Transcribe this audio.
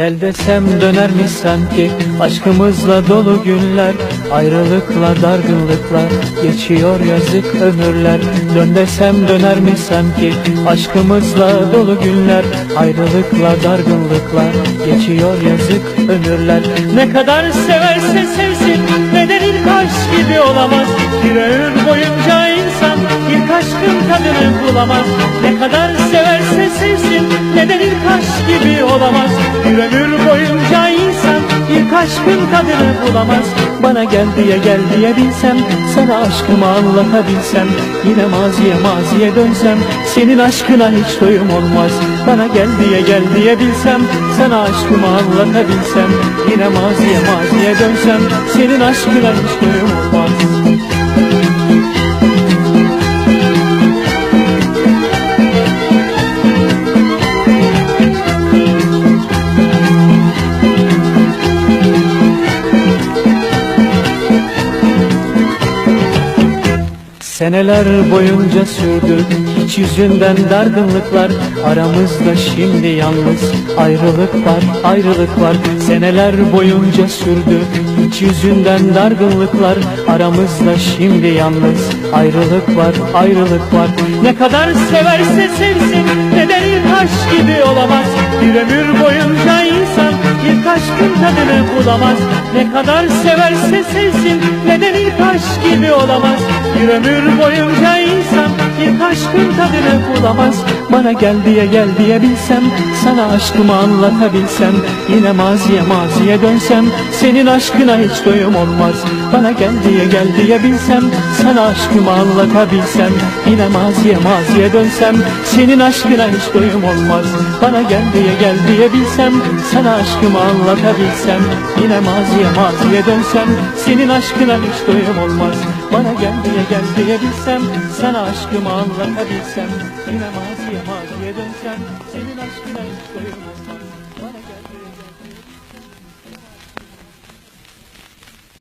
Gel desem döner mi sanki? Aşkımızla dolu günler Ayrılıkla dargınlıkla Geçiyor yazık ömürler Dön desem döner mi sanki? Aşkımızla dolu günler Ayrılıkla dargınlıkla Geçiyor yazık ömürler. Ne kadar severse sevsin Neden ilk aşk gibi olamaz. Bir ömür boyunca insan ilk aşkın tadını bulamaz. Ne kadar severse sevsin Neden ilk aşk gibi olamaz? Bir ömür boyunca insan ilk aşkın tadını bulamaz. Bana gel diye gel diye bilsem Sana aşkımı anlatabilsem Yine maziye maziye dönsem Senin aşkına hiç doyum olmaz. Bana gel diye gel diye bilsem Sana aşkımı anlatabilsem Yine maziye maziye dönsem Senin aşkına hiç doyum olmaz Seneler boyunca sürdü hiç yüzünden dargınlıklar. Aramızda şimdi yalnız ayrılık var ayrılık var. Seneler boyunca sürdü hiç yüzünden dargınlıklar. Aramızda şimdi yalnız ayrılık var ayrılık var. Ne kadar severse sevsin neden ilk aşk gibi olamaz. Bir ömür boyunca ilk aşkın tadını bulamaz. Ne kadar severse sevsin neden ilk aşk gibi olamaz. Bir ömür boyunca insan ilk aşkın tadını bulamaz Bana gel diye gel diye bilsem Sana aşkımı anlatabilsem Yine maziye maziye dönsem Senin aşkına hiç doyum olmaz. Bana gel diye gel diye bilsem Sana aşkımı anlatabilsem Yine maziye maziye dönsem Senin aşkına hiç doyum olmaz. Bana gel diye gel diye bilsem Sana aşkımı anlatabilsem Yine maziye maziye dönsem Senin aşkına hiç doyum olmaz. Bana gel diye gel diye bilsem Sana aşkımı anlatabilsem Yine maziye maziye dönsem Senin aşkına hiç doyum olmaz